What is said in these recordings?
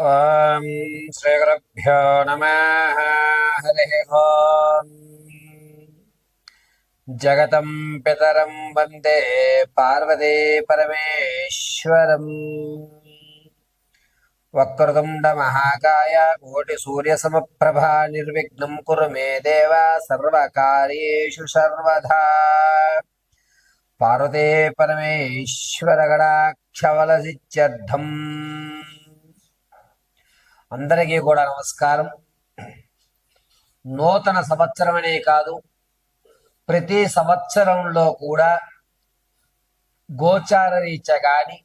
ॐ श्रीगुरुभ्यो नमः हरिः ॐ जगतं पितरं वन्दे पार्वती परमेश्वरम् वक्रतुण्डमहाकाय कोटिसूर्यसमप्रभा निर्विघ्नं कुरु मे देव सर्वकार्येषु सर्वधा पार्वते परमेश्वरगणाक्षवलसिच्यर्थम् అందరికీ కూడా నమస్కారం. నూతన సంవత్సరమనే కాదు ప్రతి సంవత్సరంలో కూడా గోచార రీత్యా కానీ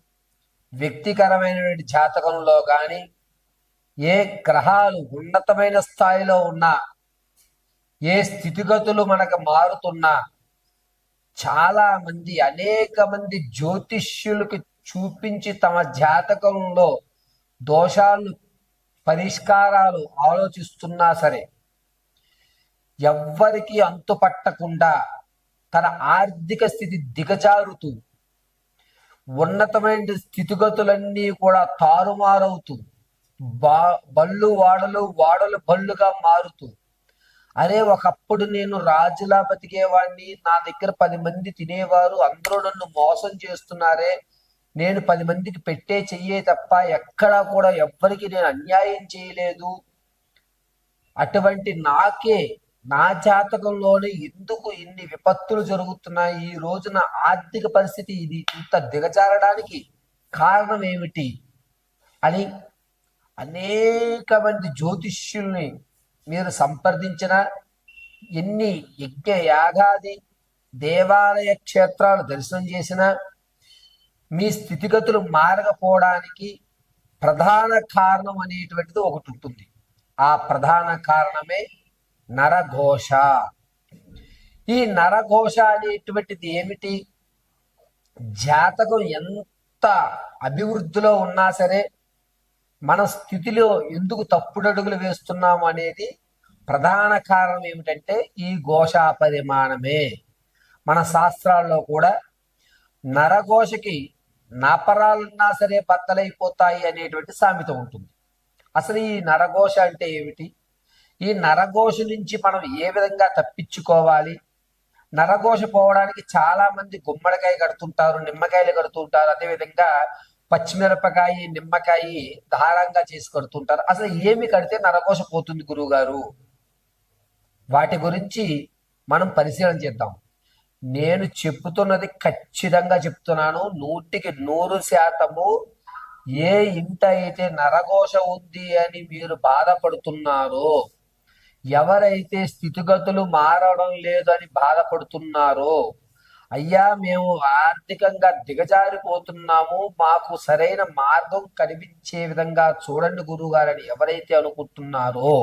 వ్యక్తికరమైనటువంటి జాతకంలో కానీ ఏ గ్రహాలు ఉన్నతమైన స్థాయిలో ఉన్నా ఏ స్థితిగతులు మనకు మారుతున్నా చాలా మంది అనేక మంది జ్యోతిష్యులకు చూపించి తమ జాతకంలో దోషాలు పరిష్కారాలు ఆలోచిస్తున్నా సరే ఎవ్వరికి అంతు పట్టకుండా తన ఆర్థిక స్థితి దిగజారుతూ ఉన్నతమైన స్థితిగతులన్నీ కూడా తారుమారవుతూ బా బళ్ళు వాడలు వాడలు బళ్ళుగా మారుతూ అరే ఒకప్పుడు నేను రాజులా బతికేవాడిని నా దగ్గర పది మంది తినేవారు అందరూ నన్ను మోసం చేస్తున్నారే నేను పది మందికి పెట్టే చెయ్యే తప్ప ఎక్కడా కూడా ఎవ్వరికి నేను అన్యాయం చేయలేదు. అటువంటి నాకే నా జాతకంలోనే ఎందుకు ఇన్ని విపత్తులు జరుగుతున్నాయి? ఈ రోజున ఆర్థిక పరిస్థితి ఇది ఇంత దిగజారడానికి కారణం ఏమిటి? అని అనేక మంది జ్యోతిష్యుల్ని మీరు సంప్రదించిన ఎన్ని యజ్ఞ యాగాది దేవాలయ క్షేత్రాలు దర్శనం చేసినా మీ స్థితిగతులు మారకపోవడానికి ప్రధాన కారణం అనేటువంటిది ఒకటి ఉంటుంది. ఆ ప్రధాన కారణమే నరఘోష. ఈ నరఘోష అనేటువంటిది ఏమిటి? జాతకం ఎంత అభివృద్ధిలో ఉన్నా సరే మన స్థితిలో ఎందుకు తప్పుడడుగులు వేస్తున్నాము అనేది ప్రధాన కారణం ఏమిటంటే ఈ ఘోషా పరిమాణమే మన శాస్త్రాల్లో కూడా నరఘోషకి నాపరాలున్నా సరే బద్దలైపోతాయి అనేటువంటి సామెత ఉంటుంది. అసలు ఈ నరఘోష అంటే ఏమిటి? ఈ నరఘోష నుంచి మనం ఏ విధంగా తప్పించుకోవాలి? నరఘోష పోవడానికి చాలా మంది గుమ్మడికాయ కడుతుంటారు నిమ్మకాయలు కడుతుంటారు అదేవిధంగా పచ్చిమిరపకాయ నిమ్మకాయ దారంగా చేసి కడుతుంటారు. అసలు ఏమి కడితే నరఘోష పోతుంది గురువు గారు వాటి గురించి మనం పరిశీలన చేద్దాం. నేను చెప్తున్నది ఖచ్చితంగా చెప్తున్నాను. నూటికి నూరు శాతము ఏ ఇంట అయితే నరఘోష ఉంది అని మీరు బాధపడుతున్నారో ఎవరైతే స్థితిగతులు మారడం లేదు అని బాధపడుతున్నారో అయ్యా మేము ఆర్థికంగా దిగజారిపోతున్నాము. మాకు సరైన మార్గం కనిపించే విధంగా చూడండి గురువు గారని ఎవరైతే అనుకుంటున్నారో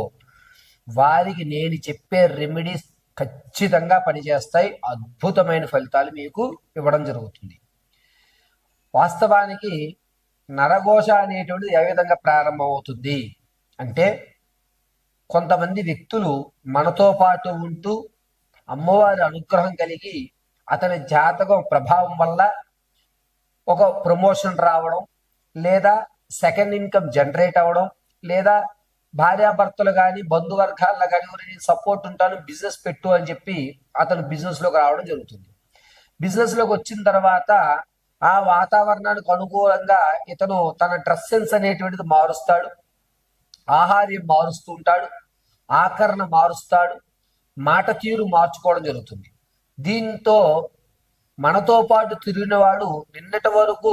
వారికి నేను చెప్పే రెమెడీస్ ఖచ్చితంగా పనిచేస్తాయి. అద్భుతమైన ఫలితాలు మీకు ఇవ్వడం జరుగుతుంది. వాస్తవానికి నరఘోష అనేటువంటిది ఏ విధంగా ప్రారంభమవుతుంది? అంటే కొంతమంది వ్యక్తులు మనతో పాటు ఉంటూ అమ్మవారి అనుగ్రహం కలిగి అతని జాతకం ప్రభావం వల్ల ఒక ప్రమోషన్ రావడం లేదా సెకండ్ ఇన్కమ్ జనరేట్ అవ్వడం లేదా భార్యాభర్తలు కానీ బంధువర్గాల్లో కానీ నేను సపోర్ట్ ఉంటాను బిజినెస్ పెట్టు అని చెప్పి అతను బిజినెస్లోకి రావడం జరుగుతుంది. బిజినెస్లోకి వచ్చిన తర్వాత ఆ వాతావరణానికి అనుకూలంగా ఇతను తన డ్రెస్ సెన్స్ అనేటువంటిది మారుస్తాడు. ఆహార్యం మారుస్తూ ఉంటాడు. ఆకరణ మారుస్తాడు. మాట తీరు మార్చుకోవడం జరుగుతుంది. దీంతో మనతో పాటు తిరిగిన వాడు నిన్నటి వరకు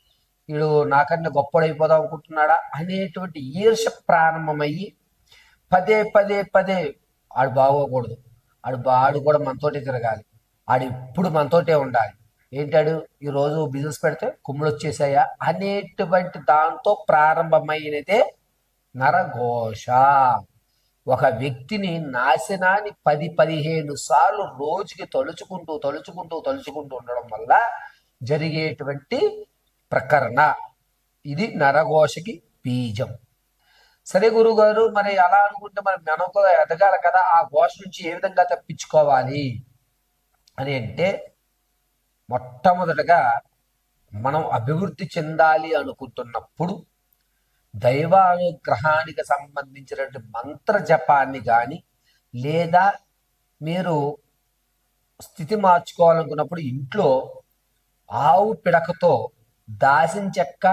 వీడు నాకన్నా గొప్పడైపోదాం అనుకుంటున్నాడా అనేటువంటి ఈర్ష ప్రారంభమయ్యి పదే పదే పదే ఆడు బాగోకూడదు. ఆడు బాడు కూడా మనతోటే తిరగాలి. ఆడు ఎప్పుడు మనతోటే ఉండాలి. ఏంటాడు? ఈరోజు బిజినెస్ పెడితే కుమ్ములు వచ్చేసాయా? అనేటువంటి దాంతో ప్రారంభమైనదే నరఘోష. ఒక వ్యక్తిని నాశనాన్ని పది పదిహేను సార్లు రోజుకి తలుచుకుంటూ తలుచుకుంటూ తలుచుకుంటూ ఉండడం వల్ల జరిగేటువంటి ప్రకరణ. ఇది నరఘోషకి బీజం. సరే గురుగారు మరి అలా అనుకుంటే మరి మనకు ఎదగాలి కదా ఆ ఘోష నుంచి ఏ విధంగా తప్పించుకోవాలి అని అంటే మొట్టమొదటగా మనం అభివృద్ధి చెందాలి అనుకుంటున్నప్పుడు దైవానుగ్రహానికి సంబంధించినటువంటి మంత్ర జపాన్ని కానీ లేదా మీరు స్థితి మార్చుకోవాలనుకున్నప్పుడు ఇంట్లో ఆవు పిడకతో దాసిన చెక్క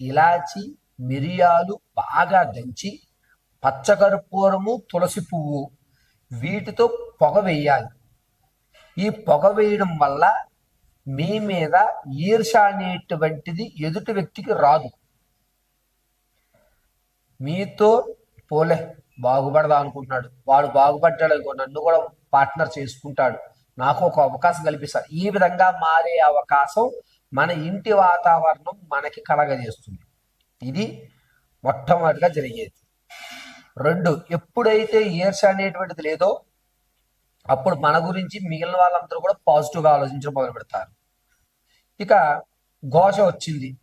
ఇలాచి మిరియాలు బాగా దంచి పచ్చకర్పూరము తులసి పువ్వు వీటితో పొగ వేయాలి. ఈ పొగ వేయడం వల్ల మీ మీద ఈర్ష అనేటువంటిది ఎదుటి వ్యక్తికి రాదు. మీతో పోలే బాగుపడదా అనుకుంటున్నాడు. వాడు బాగుపడ్డాడు అనుకో నన్ను కూడా పార్ట్నర్ చేసుకుంటాడు. నాకు ఒక అవకాశం కల్పిస్తాడు. ఈ విధంగా మారే అవకాశం మన ఇంటి వాతావరణం మనకి కలగజేస్తుంది. ఇది మొట్టమొదటిగా జరిగేది. రెండు ఎప్పుడైతే ఈర్ష అనేటువంటిది లేదో అప్పుడు మన గురించి మిగిలిన వాళ్ళందరూ కూడా పాజిటివ్గా ఆలోచించడం మొదలు పెడతారు. ఇక ఘోష వచ్చింది.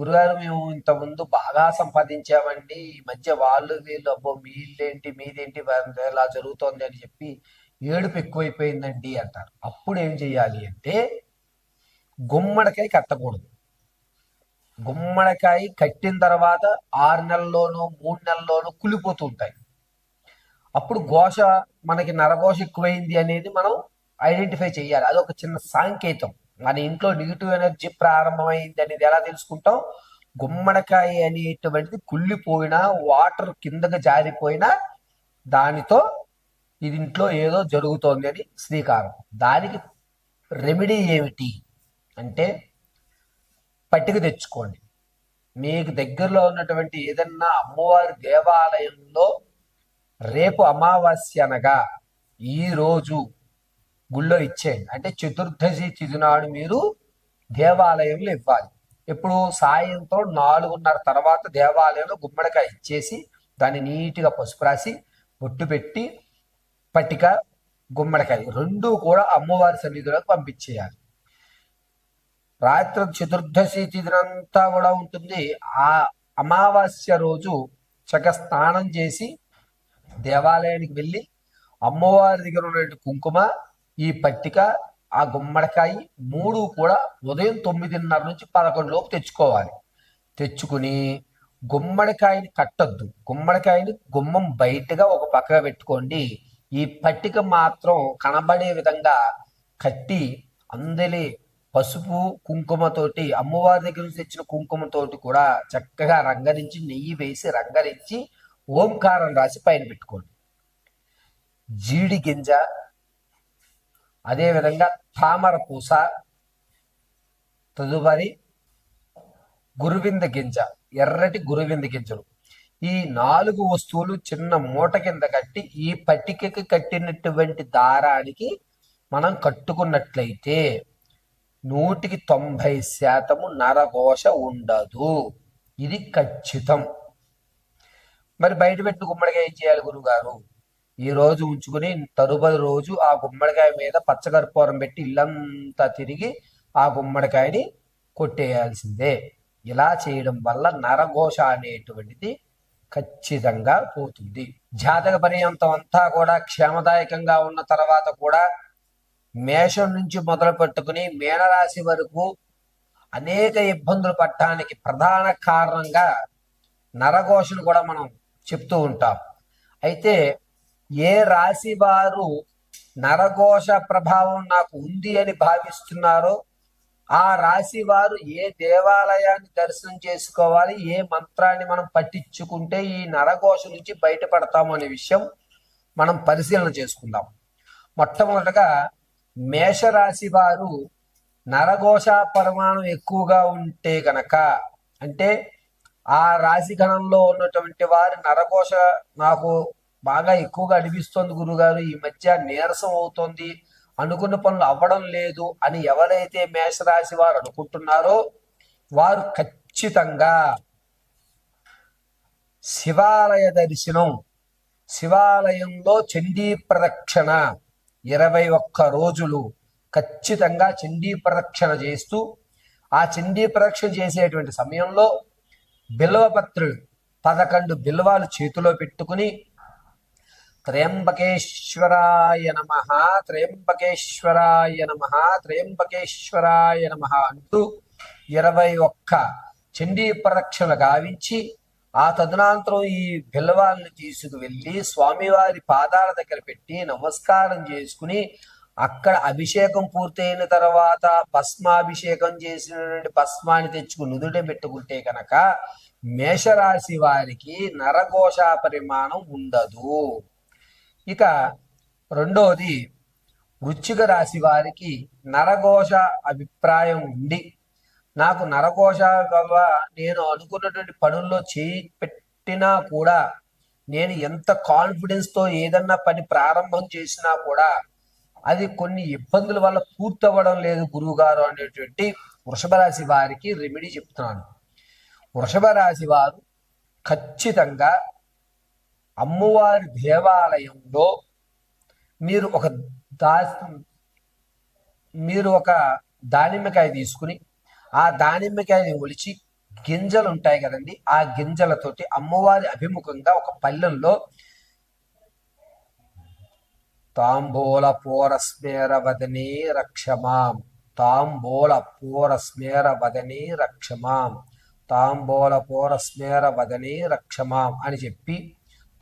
గురుగారు మేము ఇంతకుముందు ముందు బాగా సంపాదించామండి. ఈ మధ్య వాళ్ళు వీళ్ళు అబ్బో మీళ్ళేంటి మీదేంటి వా- ఇలా జరుగుతోంది అని చెప్పి ఏడుపు ఎక్కువైపోయిందండి అంటారు. అప్పుడు ఏం చేయాలి అంటే గుమ్మడికాయ కట్టకూడదు. గుమ్మడికాయ కట్టిన తర్వాత ఆరు నెలల్లోనూ మూడు నెలల్లోనూ కులిపోతూ ఉంటాయి. అప్పుడు ఘోష మనకి నరఘోష ఎక్కువైంది అనేది మనం ఐడెంటిఫై చేయాలి. అది ఒక చిన్న సాంకేతం. మన ఇంట్లో నెగిటివ్ ఎనర్జీ ప్రారంభమైంది అనేది ఎలా తెలుసుకుంటాం? గుమ్మడికాయ అనేటువంటిది కుళ్ళిపోయినా వాటర్ కిందకి జారిపోయినా దానితో ఇది ఇంట్లో ఏదో జరుగుతోంది అని శ్రీకారం. దానికి రెమెడీ ఏమిటి? అంటే పట్టిక తెచ్చుకోండి. మీకు దగ్గరలో ఉన్నటువంటి ఏదన్నా అమ్మవారి దేవాలయంలో రేపు అమావాస్య అనగా ఈ రోజు గుళ్ళో ఇచ్చేయండి. అంటే చతుర్దశి తిథి మీరు దేవాలయంలో ఇవ్వాలి. ఇప్పుడు సాయంత్రం నాలుగున్నర తర్వాత దేవాలయంలో గుమ్మడికాయ ఇచ్చేసి దాన్ని నీట్గా పసుపు రాసి బొట్టు పెట్టి పట్టిక గుమ్మడికాయ రెండు కూడా అమ్మవారి సన్నిధిలోకి పంపించేయాలి. రాత్రి చతుర్దశి తిథినంతా కూడా ఉంటుంది. ఆ అమావాస్య రోజు చక్క స్నానం చేసి దేవాలయానికి వెళ్ళి అమ్మవారి దగ్గర ఉన్న కుంకుమ ఈ పట్టిక ఆ గుమ్మడికాయ మూడు కూడా ఉదయం తొమ్మిదిన్నర నుంచి పదకొండు లోపు తెచ్చుకోవాలి. తెచ్చుకుని గుమ్మడికాయని కట్టొద్దు. గుమ్మడికాయని గుమ్మం బయటగా ఒక పక్కగా పెట్టుకోండి. ఈ పట్టిక మాత్రం కనబడే విధంగా కట్టి అందరి పసుపు కుంకుమతోటి అమ్మవారి దగ్గర నుంచి తెచ్చిన కుంకుమతోటి కూడా చక్కగా రంగరించి నెయ్యి వేసి రంగరించి ఓంకారం రాసి పైన పెట్టుకోండి. జీడి గింజ అదేవిధంగా తామర పూస తదుపరి గురువింద గింజ ఎర్రటి గురువింద గింజలు. ఈ నాలుగు వస్తువులు చిన్న మూట కింద కట్టి ఈ పట్టికకి కట్టినటువంటి దారానికి మనం కట్టుకున్నట్లయితే నూటికి తొంభై శాతము నరఘోష ఉండదు. ఇది ఖచ్చితం. మరి బయట పెట్టిన గుమ్మడికాయ ఏం చేయాలి గురుగారు ఈ రోజు ఉంచుకుని తరుపతి రోజు ఆ గుమ్మడికాయ మీద పచ్చకర్పూరం పెట్టి ఇల్లంతా తిరిగి ఆ గుమ్మడికాయని కొట్టేయాల్సిందే. ఇలా చేయడం వల్ల నరఘోష అనేటువంటిది ఖచ్చితంగా పోతుంది. జాతక పర్యంతం అంతా కూడా క్షేమదాయకంగా ఉన్న తర్వాత కూడా మేషం నుంచి మొదలు పెట్టుకుని మీనరాశి వరకు అనేక ఇబ్బందులు పడటానికి ప్రధాన కారణంగా నరఘోషను కూడా మనం చెప్తూ ఉంటాం. అయితే ఏ రాశి వారు నరఘోష ప్రభావం నాకు ఉంది అని భావిస్తున్నారో ఆ రాశి వారు ఏ దేవాలయాన్ని దర్శనం చేసుకోవాలి ఏ మంత్రాన్ని మనం పట్టించుకుంటే ఈ నరఘోష నుంచి బయటపడతాము అనే విషయం మనం పరిశీలన చేసుకుందాం. మొట్టమొదటగా మేషరాశి వారు నరఘోష పరమాణు ఎక్కువగా ఉంటే గనక అంటే ఆ రాశి గణంలో ఉన్నటువంటి వారి నరఘోష నాకు బాగా ఎక్కువగా అనిపిస్తుంది గురుగారు. ఈ మధ్య నీరసం అవుతుంది. అనుకున్న పనులు అవ్వడం లేదు అని ఎవరైతే మేషరాశి వారు అనుకుంటున్నారో వారు ఖచ్చితంగా శివాలయ దర్శనం శివాలయంలో చండీ ప్రదక్షిణ ఇరవై ఒక్క రోజులు ఖచ్చితంగా చండీ ప్రదక్షిణ చేస్తూ ఆ చండీ ప్రదక్షిణ చేసేటువంటి సమయంలో బిల్వపత్రులు పదకొండు బిల్వాలు చేతిలో పెట్టుకుని త్రయంబకేశ్వరాయ నమ త్రయంబకేశ్వరాయ నమ త్రయంబకేశ్వరాయ నమ అంటూ ఇరవై ఒక్క చండీ ప్రదక్షిణ గావించి ఆ తదనంతరం ఈ పిల్లవాళ్ళని తీసుకువెళ్ళి స్వామివారి పాదాల దగ్గర పెట్టి నమస్కారం చేసుకుని అక్కడ అభిషేకం పూర్తయిన తర్వాత భస్మాభిషేకం చేసినటువంటి భస్మాన్ని తెచ్చుకుని నుదుట పెట్టుకుంటే కనుక మేషరాశి వారికి నరఘోష పరిమాణం ఉండదు. ఇక రెండోది వృచ్చిక రాశి వారికి నరఘోష అభిప్రాయం ఉండి నాకు నరకోశ వల్ల నేను అనుకున్నటువంటి పనుల్లో చేయి పెట్టినా కూడా నేను ఎంత కాన్ఫిడెన్స్తో ఏదన్నా పని ప్రారంభం చేసినా కూడా అది కొన్ని ఇబ్బందుల వల్ల పూర్తవ్వడం లేదు గురువుగారు అనేటువంటి వృషభ రాశి వారికి రెమెడీ చెప్తున్నాను. వృషభ రాశి వారు ఖచ్చితంగా అమ్మవారి దేవాలయంలో మీరు ఒక దా మీరు ఒక దానిమ్మకాయ తీసుకుని ఆ దానిమ్మకాయని ఒలిచి గింజలు ఉంటాయి కదండి ఆ గింజలతోటి అమ్మవారి అభిముఖంగా ఒక పల్లెల్లో తాంబూల పూరస్మేర వదనే రక్షమాం. తాంబూల పూరస్మేర వదనే రక్షమాం. తాంబూల పూరస్మేర వదనే రక్షమాం అని చెప్పి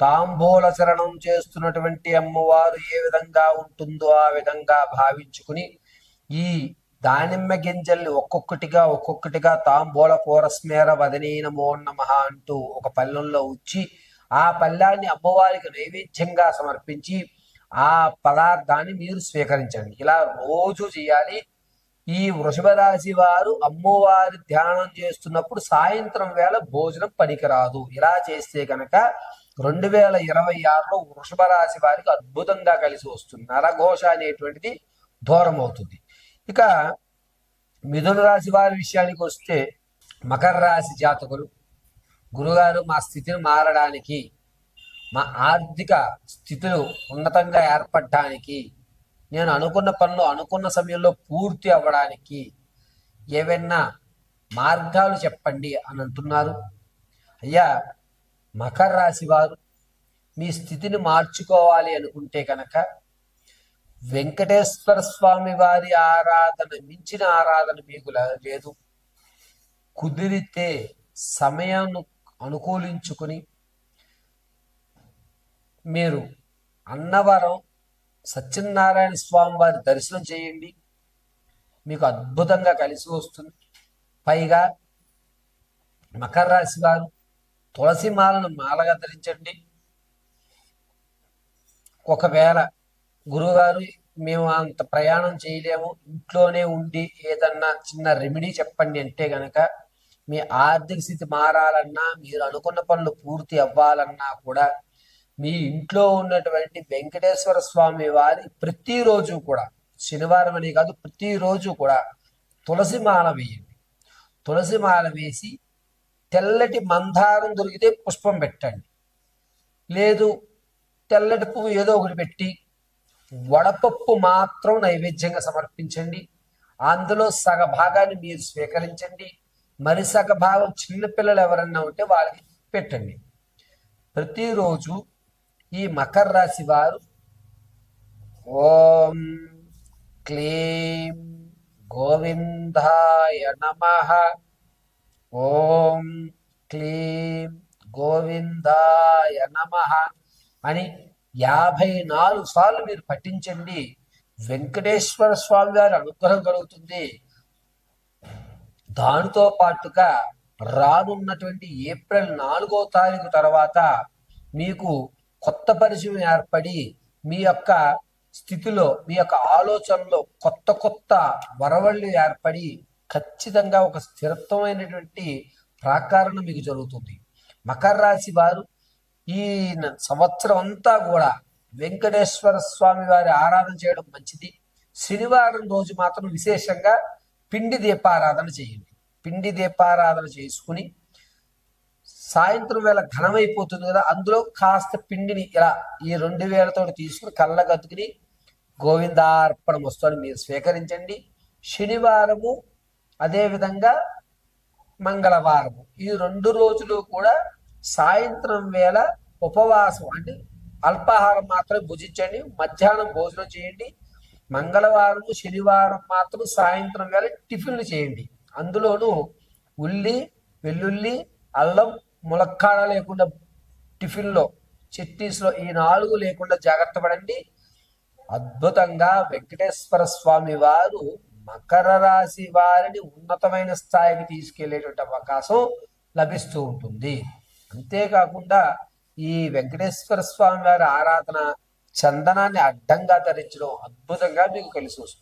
తాంబూల చరణం చేస్తున్నటువంటి అమ్మవారు ఏ విధంగా ఉంటుందో ఆ విధంగా భావించుకుని ఈ దానిమ్మ గింజల్ని ఒక్కొక్కటిగా ఒక్కొక్కటిగా తాంబూల పూరస్మేర వదనే నమో నమ అంటూ ఒక పల్లెంలో ఉచ్చి ఆ పళ్ళాన్ని అమ్మవారికి నైవేద్యంగా సమర్పించి ఆ పదార్థాన్ని మీరు స్వీకరించండి. ఇలా రోజు చేయాలి. ఈ వృషభ రాశి వారు అమ్మవారి ధ్యానం చేస్తున్నప్పుడు సాయంత్రం వేళ భోజనం పనికిరాదు. ఇలా చేస్తే కనుక రెండు వేల ఇరవై ఆరులో వృషభ రాశి వారికి అద్భుతంగా కలిసి వస్తుంది. నరఘోష అనేటువంటిది దూరం అవుతుంది ఇక మిథున రాశి వారి విషయానికి వస్తే మకర రాశి జాతకులు గురుగారు మా స్థితిని మారడానికి మా ఆర్థిక స్థితులు ఉన్నతంగా ఏర్పడడానికి నేను అనుకున్న పనులు అనుకున్న సమయంలో పూర్తి అవ్వడానికి ఏవైనా మార్గాలు చెప్పండి అని అంటున్నారు. అయ్యా మకర రాశి వారు మీ స్థితిని మార్చుకోవాలి అనుకుంటే కనుక వెంకటేశ్వర స్వామి వారి ఆరాధన మించిన ఆరాధన మీకు లేదు. కుదిరితే సమయాన్ని అనుకూలించుకుని మీరు అన్నవరం సత్యనారాయణ స్వామి వారి దర్శనం చేయండి. మీకు అద్భుతంగా కలిసి వస్తుంది. పైగా మకర రాశి వారు తులసి మాలను మాలగా ధరించండి. ఒకవేళ గురువుగారు మేము అంత ప్రయాణం చేయలేము. ఇంట్లోనే ఉండి ఏదన్నా చిన్న రెమెడీ చెప్పండి అంటే గనక మీ ఆర్థిక స్థితి మారాలన్నా మీరు అనుకున్న పనులు పూర్తి అవ్వాలన్నా కూడా మీ ఇంట్లో ఉన్నటువంటి వెంకటేశ్వర స్వామి వారి ప్రతిరోజు కూడా శనివారం అని కాదు ప్రతిరోజు కూడా తులసి మాల వేయండి. తులసి మాల వేసి తెల్లటి మందారం దొరికితే పుష్పం పెట్టండి. లేదు తెల్లటి పువ్వు ఏదో ఒకటి పెట్టి వడపప్పు మాత్రం నైవేద్యంగా సమర్పించండి. అందులో సగ భాగాన్ని మీరు స్వీకరించండి. మరి సగ భాగం చిన్నపిల్లలు ఎవరన్నా ఉంటే వాళ్ళకి పెట్టండి. ప్రతిరోజు ఈ మకర రాశి వారు ఓం క్లీం గోవిందాయ నమ. ఓం క్లీం గోవిందాయ నమ అని యాభై నాలుగు సార్లు మీరు పఠించండి. వెంకటేశ్వర స్వామి వారి అనుగ్రహం కలుగుతుంది. దానితో పాటుగా రానున్నటువంటి ఏప్రిల్ నాలుగో తారీఖు తర్వాత మీకు కొత్త పరిచయం ఏర్పడి మీ యొక్క స్థితిలో మీ యొక్క ఆలోచనలో కొత్త కొత్త వరవళ్ళు ఏర్పడి ఖచ్చితంగా ఒక స్థిరత్వమైనటువంటి ప్రాకారణ మీకు జరుగుతుంది. మకర రాశి వారు ఈ సంవత్సరం అంతా కూడా వెంకటేశ్వర స్వామి వారి ఆరాధన చేయడం మంచిది. శనివారం రోజు మాత్రం విశేషంగా పిండి దీపారాధన చేయండి. పిండి దీపారాధన చేసుకుని సాయంత్రం వేళ ఘనమైపోతుంది కదా అందులో కాస్త పిండిని ఇలా ఈ రెండు వేలతో తీసుకుని కళ్ళగద్దుకుని గోవిందార్పణ వస్తుంది మీరు స్వీకరించండి. శనివారము అదేవిధంగా మంగళవారము. ఈ రెండు రోజులు కూడా సాయంత్రం వేళ ఉపవాసం అంటే అల్పాహారం మాత్రమే భుజించండి మధ్యాహ్నం భోజనం చేయండి మంగళవారం శనివారం మాత్రం సాయంత్రం వేళ టిఫిన్లు చేయండి. అందులోనూ ఉల్లి వెల్లుల్లి అల్లం ములక్కాడ లేకుండా టిఫిన్లో చట్నీస్లో ఈ నాలుగు లేకుండా జాగ్రత్త పడండి. అద్భుతంగా వెంకటేశ్వర స్వామి వారు మకర రాశి వారిని ఉన్నతమైన స్థాయికి తీసుకెళ్ళేటువంటి అవకాశం లభిస్తూ ఉంటుంది. అంతేకాకుండా ఈ వెంకటేశ్వర స్వామి వారి ఆరాధన చందనాన్ని అడ్డంగా ధరించడం అద్భుతంగా మీకు కలిసి వస్తుంది.